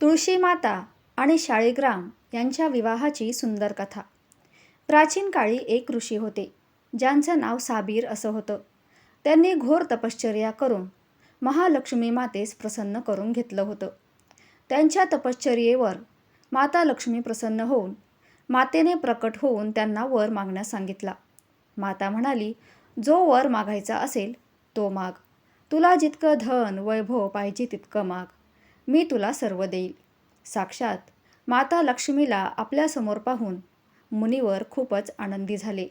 तुळशी माता आणि शाळीग्राम यांच्या विवाहाची सुंदर कथा. प्राचीन काळी एक ऋषी होते ज्यांचं नाव साबीर असं होतं. त्यांनी घोर तपश्चर्या करून महालक्ष्मी मातेस प्रसन्न करून घेतलं होतं. त्यांच्या तपश्चर्येवर माता लक्ष्मी प्रसन्न होऊन मातेने प्रकट होऊन त्यांना वर मागण्यास सांगितला. माता म्हणाली जो वर मागायचा असेल तो माग. तुला जितकं धन वैभव पाहिजे तितकं माग. मी तुला सर्व देईल. साक्षात माता लक्ष्मीला आपल्यासमोर पाहून मुनिवर खूपच आनंदी झाले.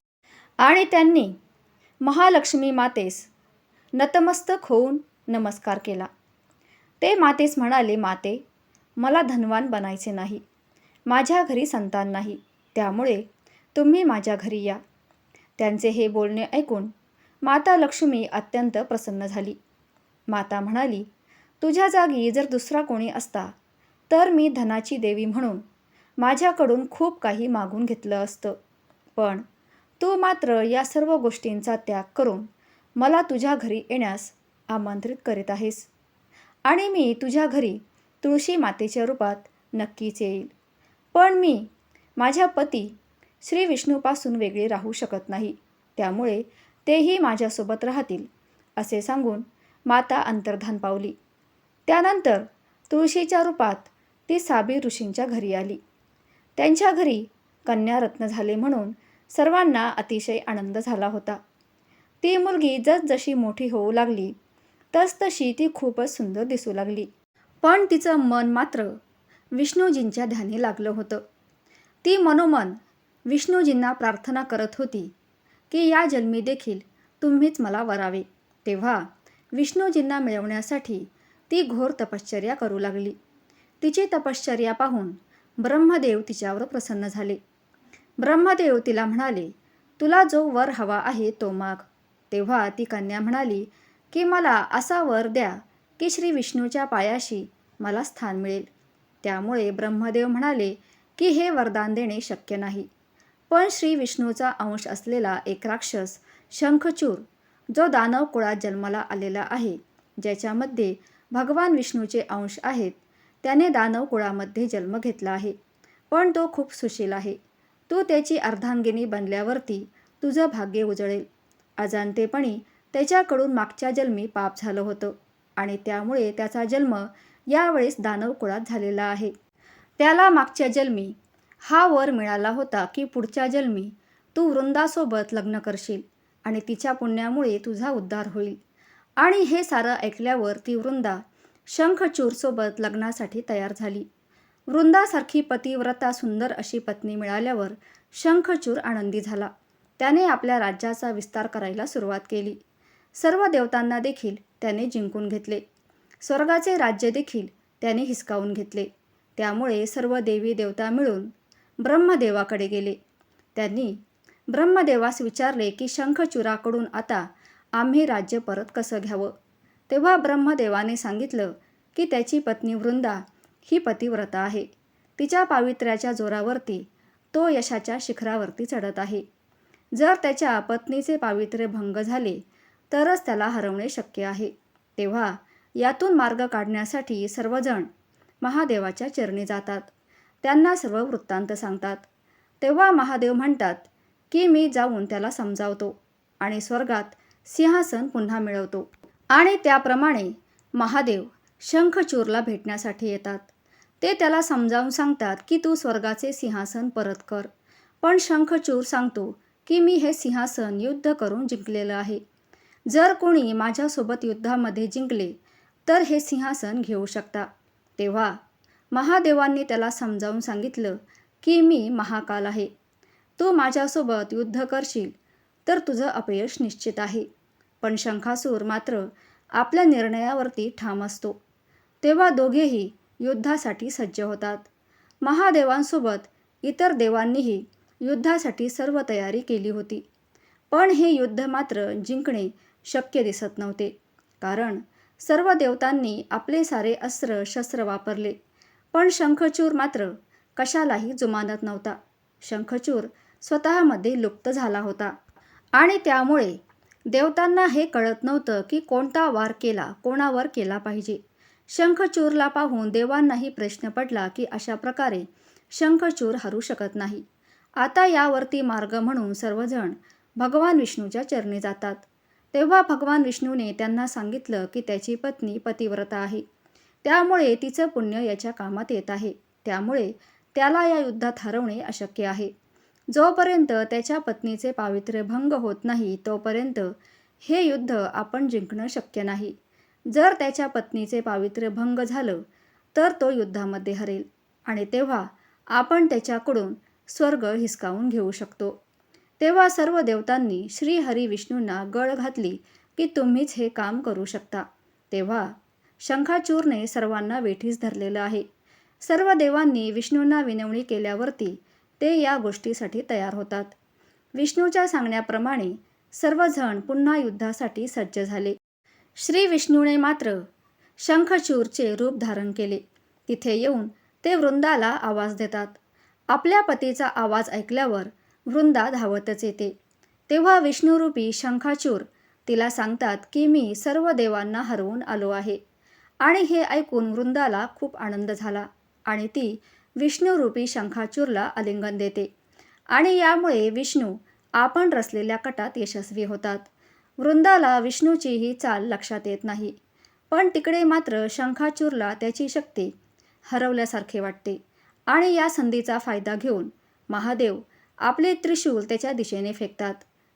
आणि त्यांनी महालक्ष्मी मातेस नतमस्तक होऊन नमस्कार केला. ते मातेस म्हणाले माते मला धनवान बनायचे नाही. माझ्या घरी संतान नाही. त्यामुळे तुम्ही माझ्या घरी या. त्यांचे हे बोलणे ऐकून माता लक्ष्मी अत्यंत प्रसन्न झाली. माता म्हणाली तुझ्या जागी जर दुसरा कोणी असता तर मी धनाची देवी म्हणून माझ्याकडून खूप काही मागून घेतलं असतं. पण तू मात्र या सर्व गोष्टींचा त्याग करून मला तुझ्या घरी येण्यास आमंत्रित करीत आहेस. आणि मी तुझ्या घरी तुळशी मातेच्या रूपात नक्कीच येईल. पण मी माझ्या पती श्री विष्णूपासून वेगळे राहू शकत नाही. त्यामुळे तेही माझ्यासोबत राहतील असे सांगून माता अंतर्धान पावली. त्यानंतर तुळशीच्या रूपात ती साबीर ऋषींच्या घरी आली. त्यांच्या घरी कन्यारत्न झाले म्हणून सर्वांना अतिशय आनंद झाला होता. ती मुलगी जसजशी मोठी होऊ लागली तसतशी ती खूपच सुंदर दिसू लागली. पण तिचं मन मात्र विष्णूजींच्या ध्यानी लागलं होतं. ती मनोमन विष्णूजींना प्रार्थना करत होती की या जन्मी देखील तुम्हीच मला वरावे. तेव्हा विष्णूजींना मिळवण्यासाठी ती घोर तपश्चर्या करू लागली. तिची तपश्चर्या पाहून ब्रह्मदेव तिच्यावर प्रसन्न झाले. ब्रह्मदेव तिला म्हणाले तुला जो वर हवा आहे तो माग. तेव्हा ती कन्या म्हणाली की मला असा वर द्या की श्री विष्णूच्या पायाशी मला स्थान मिळेल. त्यामुळे ब्रह्मदेव म्हणाले की हे वरदान देणे शक्य नाही. पण श्री विष्णूचा अंश असलेला एक राक्षस शंखचूर जो दानव कुळात जन्माला आलेला आहे ज्याच्यामध्ये भगवान विष्णूचे अंश आहेत. त्याने दानव कुळामध्ये जन्म घेतला आहे. पण तो खूप सुशील आहे. तू त्याची अर्धांगिनी बनल्यावरती तुझं भाग्य उजळेल. अजाणतेपणी त्याच्याकडून मागच्या जन्मी पाप झालं होतं आणि त्यामुळे त्याचा जन्म यावेळेस दानव कुळात झालेला आहे. त्याला मागच्या जन्मी हा वर मिळाला होता की पुढच्या जन्मी तू वृंदासोबत लग्न करशील आणि तिच्या पुण्यामुळे तुझा उद्धार होईल. आणि हे सारं ऐकल्यावर ती वृंदा शंखचूरसोबत लग्नासाठी तयार झाली. वृंदासारखी पतिव्रता सुंदर अशी पत्नी मिळाल्यावर शंखचूर आनंदी झाला. त्याने आपल्या राज्याचा विस्तार करायला सुरुवात केली. सर्व देवतांना देखील त्याने जिंकून घेतले. स्वर्गाचे राज्य देखील त्याने हिसकावून घेतले. त्यामुळे सर्व देवी देवता मिळून ब्रह्मदेवाकडे गेले. त्यांनी ब्रह्मदेवास विचारले की शंखचूराकडून आता आम्ही राज्य परत कसं घ्यावं? तेव्हा ब्रह्मदेवाने सांगितलं की त्याची पत्नी वृंदा ही पतिव्रता आहे. तिच्या पावित्र्याच्या जोरावरती तो यशाच्या शिखरावरती चढत आहे. जर त्याच्या पत्नीचे पावित्र्य भंग झाले तरच त्याला हरवणे शक्य आहे. तेव्हा यातून मार्ग काढण्यासाठी सर्वजण महादेवाच्या चरणी जातात. त्यांना सर्व वृत्तांत सांगतात. तेव्हा महादेव म्हणतात की मी जाऊन त्याला समजावतो आणि स्वर्गात सिंहासन पुन्हा मिळवतो. आणि त्याप्रमाणे महादेव शंखचूरला भेटण्यासाठी येतात. ते त्याला समजावून सांगतात की तू स्वर्गाचे सिंहासन परत कर. पण शंखचूर सांगतो की मी हे सिंहासन युद्ध करून जिंकलेलं आहे. जर कोणी माझ्यासोबत युद्धामध्ये जिंकले तर हे सिंहासन घेऊ शकता. तेव्हा महादेवांनी त्याला समजावून सांगितलं की मी महाकाल आहे. तू माझ्यासोबत युद्ध करशील तर तुझं अपयश निश्चित आहे. पण शंखासूर मात्र आपल्या निर्णयावरती ठाम असतो. तेव्हा दोघेही युद्धासाठी सज्ज होतात. महादेवांसोबत इतर देवांनीही युद्धासाठी सर्व तयारी केली होती. पण हे युद्ध मात्र जिंकणे शक्य दिसत नव्हते. कारण सर्व देवतांनी आपले सारे अस्त्र शस्त्र वापरले. पण शंखचूर मात्र कशालाही जुमानत नव्हता. शंखचूर स्वतःमध्ये लुप्त झाला होता. आणि त्यामुळे देवतांना हे कळत नव्हतं की कोणता वार केला कोणावर केला पाहिजे. शंखचूरला पाहून देवांनाही प्रश्न पडला की अशा प्रकारे शंखचूर हरू शकत नाही. आता यावरती मार्ग म्हणून सर्वजण भगवान विष्णूच्या चरणी जातात. तेव्हा भगवान विष्णूने त्यांना सांगितलं की त्याची पत्नी पतिव्रता आहे. त्यामुळे तिचं पुण्य याच्या कामात येत आहे. त्यामुळे त्याला या युद्धात हरवणे अशक्य आहे. जोपर्यंत त्याच्या पत्नीचे पावित्र्य भंग होत नाही तोपर्यंत हे युद्ध आपण जिंकणं शक्य नाही. जर त्याच्या पत्नीचे पावित्र्य भंग झालं तर तो युद्धामध्ये हरेल आणि तेव्हा आपण त्याच्याकडून स्वर्ग हिसकावून घेऊ शकतो. तेव्हा सर्व देवतांनी श्रीहरी विष्णूंना गळ घातली की तुम्हीच हे काम करू शकता. तेव्हा शंखाचूरने सर्वांना वेठीस धरलेलं आहे. सर्व देवांनी विष्णूंना विनवणी केल्यावरती ते या गोष्टीसाठी तयार होतात. विष्णूच्या सांगण्याप्रमाणे सर्वजण पुन्हा युद्धासाठी सज्ज झाले. श्री विष्णूने मात्र शंखचूरचे रूप धारण केले. तिथे येऊन ते वृंदाला आवाज देतात. आपल्या पतीचा आवाज ऐकल्यावर वृंदा धावतच येते. तेव्हा विष्णुरूपी शंखाचूर तिला सांगतात की मी सर्व देवांना हरवून आलो आहे. आणि हे ऐकून वृंदाला खूप आनंद झाला आणि ती विष्णुरूपी शंखाचूरला आलिंगन देते. आणि यामुळे विष्णू आपण रचलेल्या कटात यशस्वी होतात. वृंदाला विष्णूची ही चाल लक्षात येत नाही. पण तिकडे मात्र शंखाचूरला त्याची शक्ती हरवल्यासारखे वाटते. आणि या संधीचा फायदा घेऊन महादेव आपले त्रिशूल त्याच्या दिशेने फेकतात.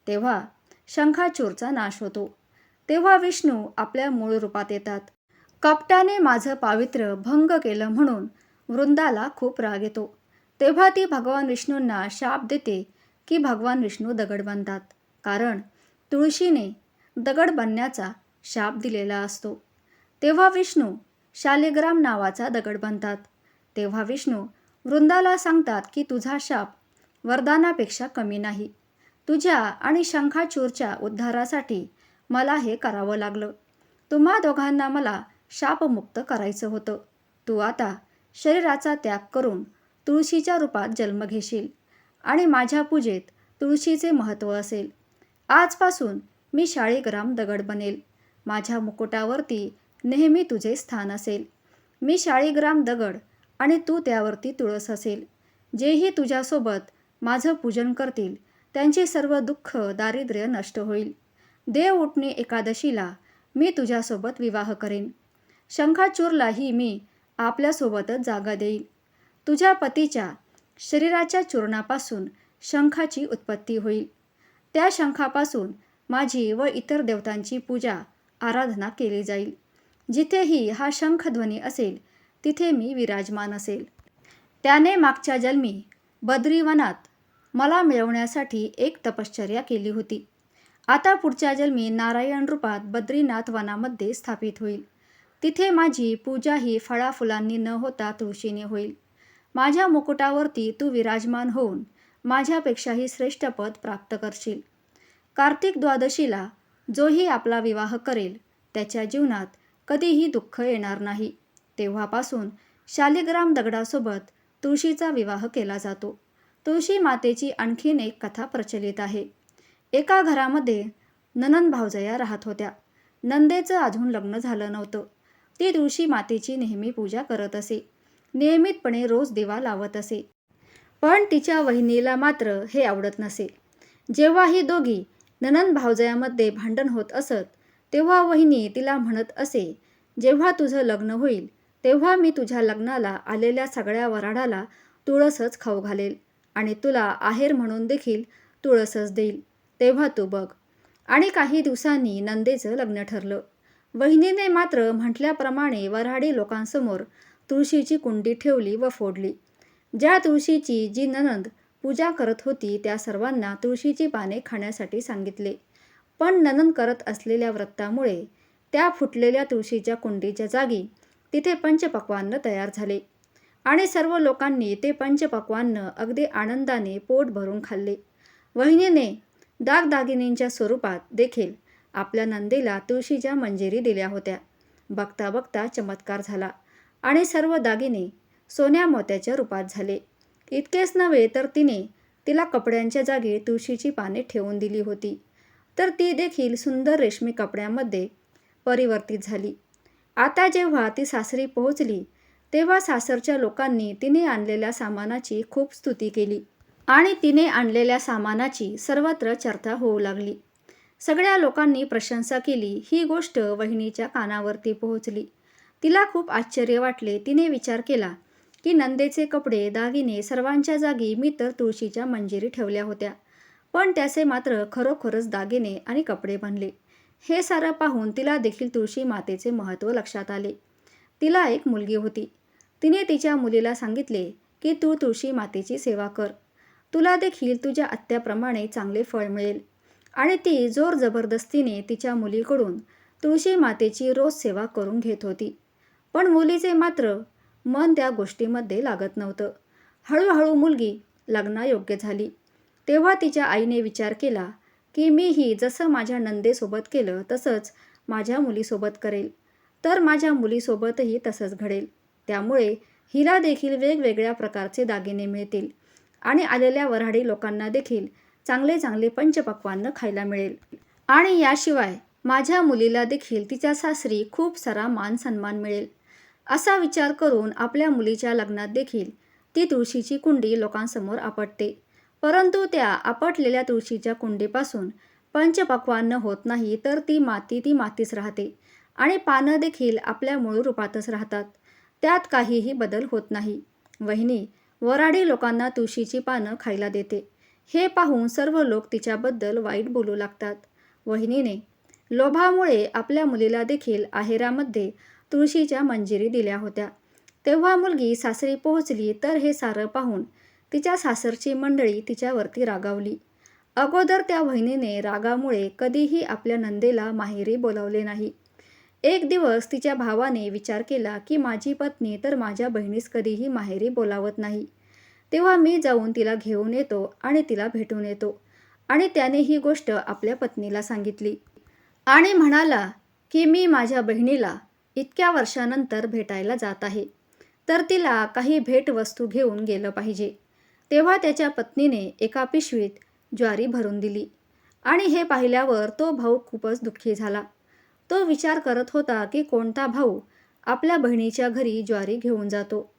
तेव्हा शंखाचूरचा नाश होतो. तेव्हा विष्णू आपल्या मूळ रूपात येतात. कपटाने माझं पावित्र्य भंग केलं म्हणून वृंदाला खूप राग येतो. तेव्हा ती भगवान विष्णूंना शाप देते की भगवान विष्णू दगड बनतात कारण तुळशीने दगड बनण्याचा शाप दिलेला असतो. तेव्हा विष्णू शालिग्राम नावाचा दगड बनतात तेव्हा विष्णू वृंदाला सांगतात की तुझा शाप वरदानापेक्षा कमी नाही. तुझ्या आणि शंखाचूरच्या उद्धारासाठी मला हे करावं लागलं. तुम्हा दोघांना मला शापमुक्त करायचं होतं. तू आता शरीराचा त्याग करून तुळशीच्या रूपात जन्म घेशील आणि माझ्या पूजेत तुळशीचे महत्त्व असेल. आजपासून मी शाळीग्राम दगड बनेल. माझ्या मुकुटावरती नेहमी तुझे स्थान असेल. मी शाळीग्राम दगड आणि तू त्यावरती तुळस असेल. जेही तुझ्यासोबत माझं पूजन करतील त्यांचे सर्व दुःख दारिद्र्य नष्ट होईल. देव उठणे एकादशीला मी तुझ्यासोबत विवाह करेन. शंखाचूरलाही मी आपल्यासोबतच जागा देईल. तुझ्या पतीच्या शरीराच्या चूर्णापासून शंखाची उत्पत्ती होईल. त्या शंखापासून माझी व इतर देवतांची पूजा आराधना केली जाईल. जिथेही हा शंखध्वनी असेल तिथे मी विराजमान असेल. त्याने मागच्या जन्मी बद्रीवनात मला मिळवण्यासाठी एक तपश्चर्या केली होती. आता पुढच्या जन्मी नारायण रूपात बद्रीनाथ वनामध्ये स्थापित होईल. तिथे माझी पूजा ही फळाफुलांनी न होता तुळशीने होईल. माझ्या मुकुटावरती तू विराजमान होऊन माझ्यापेक्षाही श्रेष्ठ पद प्राप्त करशील. कार्तिक द्वादशीला जोही आपला विवाह करेल त्याच्या जीवनात कधीही दुःख येणार नाही. तेव्हापासून शालिग्राम दगडासोबत तुळशीचा विवाह केला जातो. तुळशी मातेची आणखीन एक कथा प्रचलित आहे. एका घरामध्ये ननन भावजया राहत होत्या. नंदेचं अजून लग्न झालं नव्हतं. ती तुळशी मातेची नेहमी पूजा करत असे. नियमितपणे रोज दिवा लावत असे. पण तिच्या वहिनीला मात्र हे आवडत नसे. जेव्हा ही दोघी ननन भावजयामध्ये भांडण होत असत तेव्हा वहिनी तिला म्हणत असे जेव्हा तुझं लग्न होईल तेव्हा मी तुझ्या लग्नाला आलेल्या सगळ्या वराडाला तुळसच खाऊ घालेल आणि तुला आहेर म्हणून देखील तुळसच देईल तेव्हा तू बघ. आणि काही दिवसांनी नंदेचं लग्न ठरलं. वहिनीने मात्र म्हटल्याप्रमाणे वऱ्हाडी लोकांसमोर तुळशीची कुंडी ठेवली व फोडली. ज्या तुळशीची जी ननंद पूजा करत होती त्या सर्वांना तुळशीची पाने खाण्यासाठी सांगितले. पण ननंद करत असलेल्या व्रतामुळे त्या फुटलेल्या तुळशीच्या कुंडीच्या जागी तिथे पंचपक्वान्न तयार झाले आणि सर्व लोकांनी ते पंचपक्वान्न अगदी आनंदाने पोट भरून खाल्ले. वहिनीने दागदागिनींच्या स्वरूपात देखील आपल्या नंदीला तुळशीच्या मंजिरी दिल्या होत्या. बघता बघता चमत्कार झाला आणि सर्व दागिने सोन्या मोत्याच्या रूपात झाले. इतकेच नव्हे तर तिने तिला कपड्यांच्या जागी तुळशीची पाने ठेवून दिली होती. तर ती देखील सुंदर रेशमी कपड्यामध्ये परिवर्तित झाली. आता जेव्हा ती सासरी पोहोचली तेव्हा सासरच्या लोकांनी तिने आणलेल्या सामानाची खूप स्तुती केली आणि तिने आणलेल्या सामानाची सर्वत्र चर्चा होऊ लागली. सगळ्या लोकांनी प्रशंसा केली. ही गोष्ट वहिनीच्या कानावरती पोहोचली. तिला खूप आश्चर्य वाटले. तिने विचार केला की नंदेचे कपडे दागिने सर्वांच्या जागी मी तर तुळशीच्या मंजिरी ठेवल्या होत्या. पण त्याचे मात्र खरोखरच दागिने आणि कपडे बनले. हे सारं पाहून तिला देखील तुळशी मातेचे महत्त्व लक्षात आले. तिला एक मुलगी होती. तिने तिच्या मुलीला सांगितले की तू तुळशी मातेची सेवा कर. तुला देखील तुझ्या आत्याप्रमाणे चांगले फळ मिळेल. आणि ती जोर जबरदस्तीने तिच्या मुलीकडून तुळशी मातेची रोज सेवा करून घेत होती. पण मुलीचे मात्र मन त्या गोष्टीमध्ये लागत नव्हतं. हळूहळू मुलगी लग्नायोग्य झाली. तेव्हा तिच्या आईने विचार केला की मीही जसं माझ्या नंदेसोबत केलं तसंच माझ्या मुलीसोबत करेल. तर माझ्या मुलीसोबतही तसंच घडेल. त्यामुळे हिला देखील वेगवेगळ्या प्रकारचे दागिने मिळतील आणि आलेल्या वऱ्हाडी लोकांना देखील चांगले चांगले पंचपक्वान्न खायला मिळेल. आणि याशिवाय माझ्या मुलीला देखील तिच्या सासरी खूप सारा मान सन्मान मिळेल. असा विचार करून आपल्या मुलीच्या लग्नात देखील ती तुळशीची कुंडी लोकांसमोर आपटते. परंतु त्या आपटलेल्या तुळशीच्या कुंडीपासून पंचपक्वान्न होत नाही तर ती माती ती मातीच राहते. आणि पानं देखील आपल्या मूळ रूपातच राहतात. त्यात काहीही बदल होत नाही. वहिनी वराडी लोकांना तुळशीची पानं खायला देते. हे पाहून सर्व लोक तिच्याबद्दल वाईट बोलू लागतात. वहिनीने लोभामुळे आपल्या मुलीला देखील आहेरामध्ये तुळशीच्या मंजिरी दिल्या होत्या. तेव्हा मुलगी सासरी पोहोचली तर हे सारं पाहून तिच्या सासरची मंडळी तिच्यावरती रागावली. अगोदर त्या वहिनीने रागामुळे कधीही आपल्या नंदेला माहेरी बोलावले नाही. एक दिवस तिच्या भावाने विचार केला की माझी पत्नी तर माझ्या बहिणीस कधीही माहेरी बोलावत नाही. तेव्हा मी जाऊन तिला घेऊन येतो आणि तिला भेटून येतो. आणि त्याने ही गोष्ट आपल्या पत्नीला सांगितली. आणि म्हणाला की मी माझ्या बहिणीला इतक्या वर्षानंतर भेटायला जात आहे. तर तिला काही भेटवस्तू घेऊन गेलं पाहिजे. तेव्हा त्याच्या पत्नीने एका पिशवीत ज्वारी भरून दिली. आणि हे पाहिल्यावर तो भाऊ खूपच दुःखी झाला. तो विचार करत होता की कोणता भाऊ आपल्या बहिणीच्या घरी ज्वारी घेऊन जातो.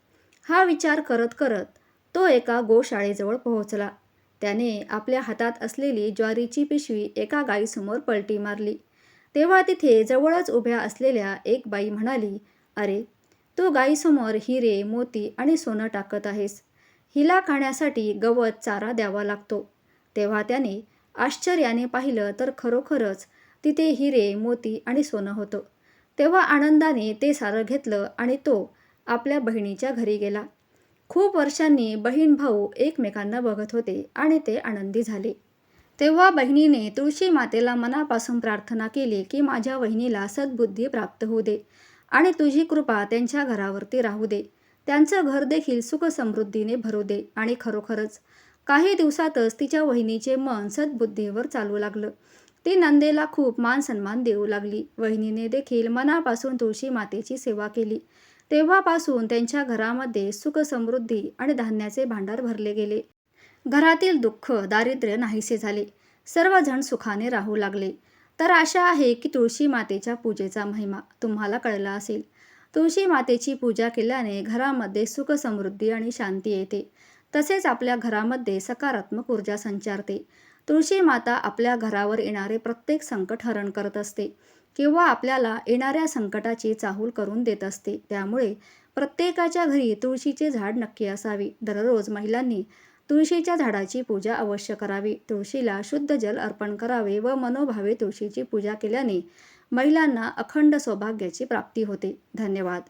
हा विचार करत करत तो एका गोशाळेजवळ पोहोचला. त्याने आपल्या हातात असलेली ज्वारीची पिशवी एका गाईसमोर पलटी मारली. तेव्हा तिथे जवळच उभ्या असलेल्या एक बाई म्हणाली अरे तू गाईसमोर हिरे मोती आणि सोनं टाकत आहेस. हिला खाण्यासाठी गवत चारा द्यावा लागतो. तेव्हा त्याने आश्चर्याने पाहिलं तर खरोखरच तिथे हिरे मोती आणि सोनं होतं. तेव्हा आनंदाने ते सारं घेतलं आणि तो आपल्या बहिणीच्या घरी गेला. खूप वर्षांनी बहीण भाऊ एकमेकांना बघत होते आणि ते आनंदी झाले. तेव्हा बहिणीने तुळशी मातेला मनापासून प्रार्थना केली की माझ्या वहिनीला सद्बुद्धी प्राप्त होऊ दे आणि तुझी कृपा त्यांच्या घरावरती राहू दे. त्यांचं घर देखील सुखसमृद्धीने भरू दे आणि खरोखरच काही दिवसातच तिच्या वहिनीचे मन सद्बुद्धीवर चालू लागलं. ती नंदेला खूप मान सन्मान देऊ लागली. वहिनीने देखील मनापासून तुळशी मातेची सेवा केली. तेव्हापासून त्यांच्या घरामध्ये सुख समृद्धी आणि धान्याचे भांडार भरले गेले. घरातील दुःख दारिद्र्य नाहीसे झाले. सर्वजण सुखाने राहू लागले. तर आशा आहे की तुळशी मातेच्या पूजेचा महिमा तुम्हाला कळला असेल. तुळशी मातेची पूजा केल्याने घरामध्ये सुख समृद्धी आणि शांती येते. तसेच आपल्या घरामध्ये सकारात्मक ऊर्जा संचारते. तुळशी माता आपल्या घरावर येणारे प्रत्येक संकट हरण करत असते किंवा आपल्याला येणाऱ्या संकटाची चाहूल करून देत असते. त्यामुळे प्रत्येकाच्या घरी तुळशीचे झाड नक्की असावे. दररोज महिलांनी तुळशीच्या झाडाची पूजा अवश्य करावी. तुळशीला शुद्ध जल अर्पण करावे व मनोभावे तुळशीची पूजा केल्याने महिलांना अखंड सौभाग्याची प्राप्ती होते. धन्यवाद.